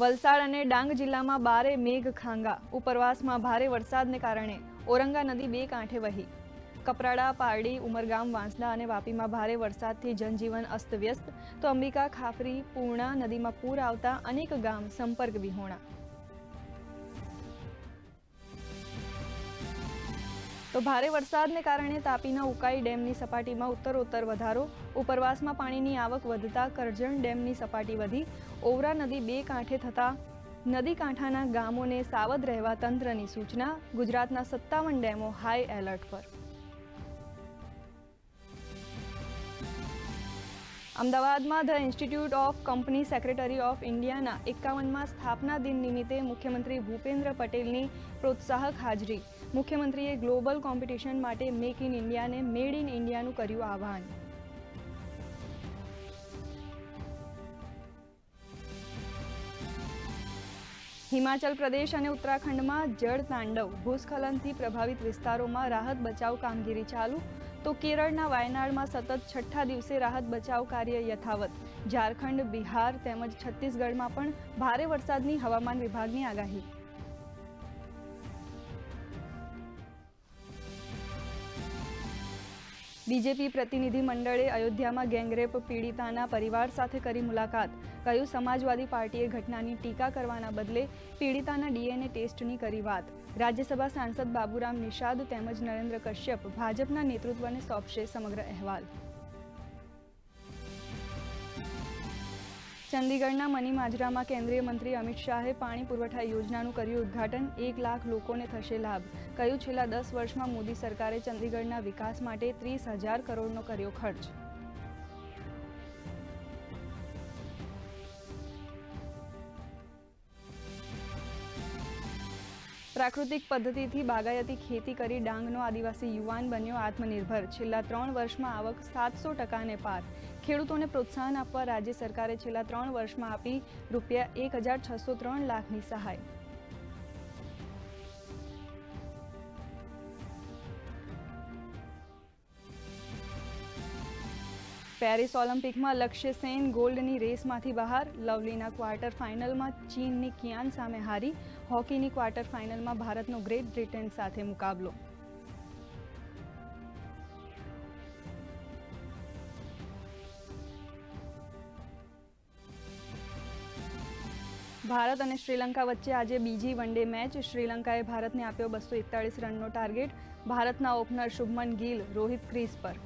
વલસાડ અને ડાંગ જિલ્લામાં બારે મેઘ ખાંગા. ઉપરવાસમાં ભારે વરસાદને કારણે ઓરંગા નદી બે કાંઠે વહી. કપરાડા, પારડી, ઉમરગામ, વાંસદા અને વાપીમાં ભારે વરસાદથી જનજીવન અસ્તવ્યસ્ત. તો અંબિકા ખાફરી, પૂર્ણા નદીમાં પૂર આવતા અનેક ગામ સંપર્ક વિહોણા. તો ભારે વરસાદને કારણે તાપીના ઉકાઈ ડેમની સપાટીમાં ઉત્તરોત્તર વધારો, ઉપરવાસમાં પાણીની આવક વધતા કરજણ ડેમની સપાટી વધી, ઓવરા નદી બે કાંઠે થતા નદી કાંઠાના ગામોને સાવધ રહેવા તંત્રની સૂચના, ગુજરાતના સત્તાવન ડેમો હાઈ એલર્ટ પર. અમદાવાદમાં the institute of company secretary of ઇન્ડિયાના એકાવનમાં સ્થાપના દિન નિમિત્તે મુખ્યમંત્રી ભૂપેન્દ્ર પટેલની પ્રોત્સાહક હાજરી. મુખ્યમંત્રીએ ગ્લોબલ કોમ્પિટિશન માટે મેક ઇન ઇન્ડિયાને મેડ ઇન ઇન્ડિયાનું કર્યું આહ્વાન. હિમાચલ પ્રદેશ અને ઉત્તરાખંડમાં જળ તાંડવ, ભૂસ્ખલનથી પ્રભાવિત વિસ્તારોમાં રાહત બચાવ કામગીરી ચાલુ. તો કેરળના વાયનાડમાં સતત છઠ્ઠા દિવસે રાહત બચાવ કાર્ય યથાવત. ઝારખંડ, બિહાર તેમજ છત્તીસગઢમાં પણ ભારે વરસાદની હવામાન વિભાગની આગાહી. બીજેપી પ્રતિનિધિ મંડળે અયોધ્યામાં ગેંગરેપ પીડિતાના પરિવાર સાથે કરી મુલાકાત. કહ્યું, સમાજવાદી પાર્ટીએ ઘટનાની ટીકા કરવાના બદલે પીડિતાના ડીએનએ ટેસ્ટની કરી વાત. રાજ્યસભા સાંસદ બાબુરામ નિષાદ તેમજ નરેન્દ્ર કશ્યપ ભાજપના નેતૃત્વને સોંપશે સમગ્ર અહેવાલ. ચંદીગઢના મની માજરામાં કેન્દ્રીય મંત્રી અમિત શાહે પાણી પુરવઠા યોજનાનું કર્યું ઉદ્ઘાટન, એક લાખ લોકોને થશે લાભ. કહ્યું, છેલ્લા દસ વર્ષમાં મોદી સરકારે ચંદીગઢના વિકાસ માટે ત્રીસ હજાર કરોડનો કર્યો ખર્ચ. પ્રાકૃતિક પદ્ધતિથી બાગાયતી ખેતી કરી ડાંગનો આદિવાસી યુવાન બન્યો આત્મનિર્ભર. છેલ્લા ત્રણ વર્ષમાં આવક સાતસો ટકાને પાર. ખેડૂતોને પ્રોત્સાહન આપવા રાજ્ય સરકારે છેલ્લા ત્રણ વર્ષમાં આપી રૂપિયા એક હજાર છસો ત્રણ લાખની સહાય. પેરિસ ઓલિમ્પિકમાં લક્ષ્ય સેન ગોલ્ડની રેસમાંથી બહાર, લવલીના ક્વાર્ટર ફાઇનલમાં ચીનની કિયાન સામે હારી, હોકીની ક્વાર્ટર ફાઇનલમાં ભારતનો ગ્રેટ બ્રિટન સાથે મુકાબલો. ભારત અને શ્રીલંકા વચ્ચે આજે બીજી વનડે મેચ. શ્રીલંકાએ ભારતને આપ્યો બસો એકતાળીસ રનનો ટાર્ગેટ. ભારતના ઓપનર શુભમન ગિલ રોહિત ક્રીઝ પર.